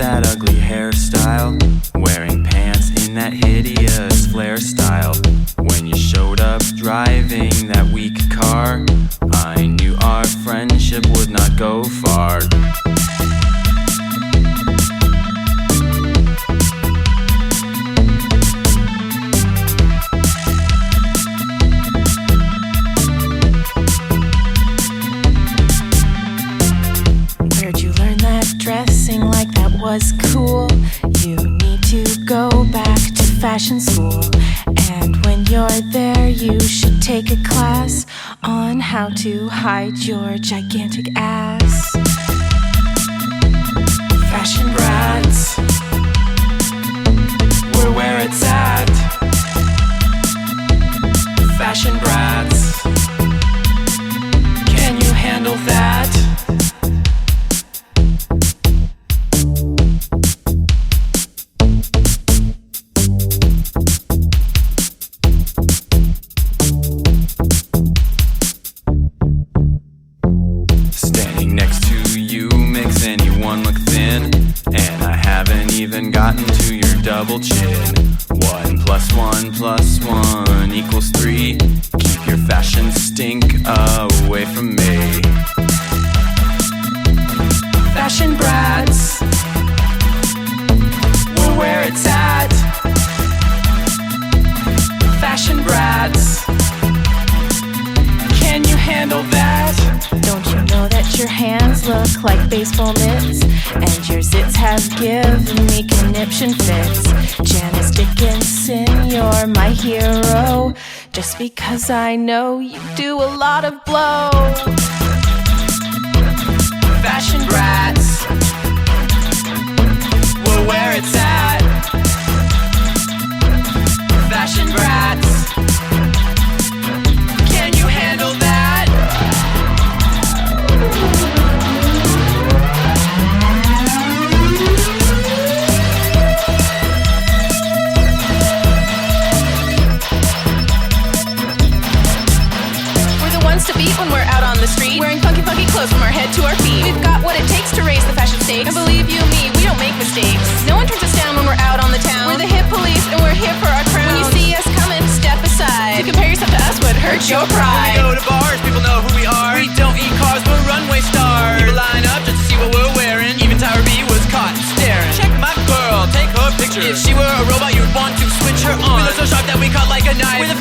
hairstyle, wearing pants in that hideous flare style. When you showed up driving that weak car, I was cool? You need to go back to fashion school. And when you're there, you should take a class on how to hide your gigantic ass. Fashion makes anyone look thin. And I haven't even gotten to your double chin. One plus one plus one equals three. Keep your fashion stink away from me. Fashion brats. We're where it's at. Fashion brats. Your hands look like baseball mitts? And your zits have given me conniption fits. Janice Dickinson, you're my hero. Just because I know you do a lot of blow. Fashion brats. We're the beat when we're out on the street. Wearing funky, funky clothes from our head to our feet. We've got what it takes to raise the fashion stakes. And believe you me, we don't make mistakes. No one turns us down when we're out on the town. We're the hip police and we're here for our crown. When you see us coming, step aside. To compare yourself to us would hurt your pride. We go to bars, people know who we are. We don't eat cars, we're runway stars. People line up just to see what we're wearing. Even Tyra B was caught staring. Check my girl, take her picture. If she were a robot, you'd want to switch her on. We look so sharp that we cut like a knife. We're the